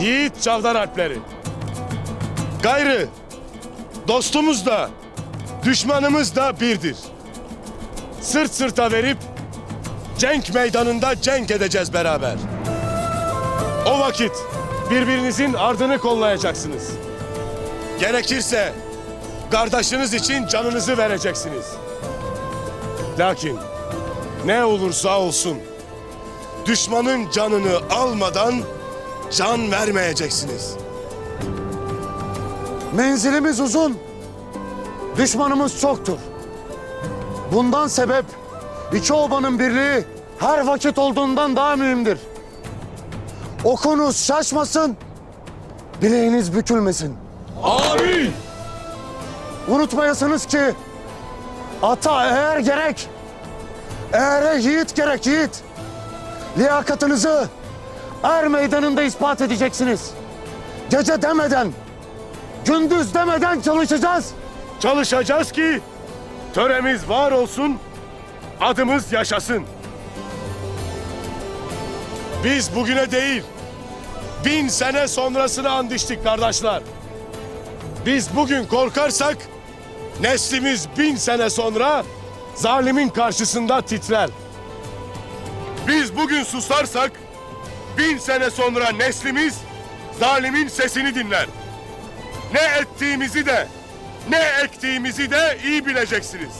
Yiğit Çavdar Alpleri. Gayrı dostumuz da düşmanımız da birdir. Sırt sırta verip cenk meydanında cenk edeceğiz beraber. O vakit birbirinizin ardını kollayacaksınız. Gerekirse kardeşiniz için canınızı vereceksiniz. Lakin ne olursa olsun düşmanın canını almadan can vermeyeceksiniz. Menzilimiz uzun. Düşmanımız çoktur. Bundan sebep iki obanın birliği her vakit olduğundan daha mühimdir. Okunuz şaşmasın, bileğiniz bükülmesin. Amin. Unutmayasınız ki ata eğer gerek, eğer yiğit gerek yiğit. Liyakatınızı er meydanında ispat edeceksiniz. Gece demeden, gündüz demeden çalışacağız. Çalışacağız ki töremiz var olsun, adımız yaşasın. Biz bugüne değil, bin sene sonrasını andıştık kardeşler. Biz bugün korkarsak, neslimiz bin sene sonra zalimin karşısında titrer. Biz bugün susarsak, bin sene sonra neslimiz zalimin sesini dinler. Ne ettiğimizi de, ne ektiğimizi de iyi bileceksiniz.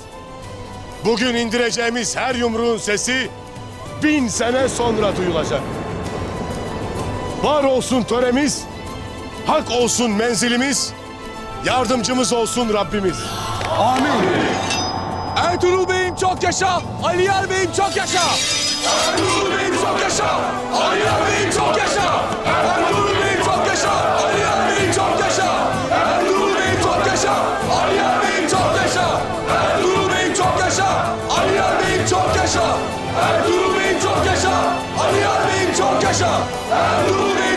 Bugün indireceğimiz her yumruğun sesi bin sene sonra duyulacak. Var olsun töremiz, hak olsun menzilimiz, yardımcımız olsun Rabbimiz. Ertuğrul Bey'im çok yaşa! Ali Yar Bey'im çok yaşa! Ertuğrul Bey'im Ertuğrul Bey'im çok yaşa! Ali Yar Bey'im çok yaşa! Ertuğrul Bey'im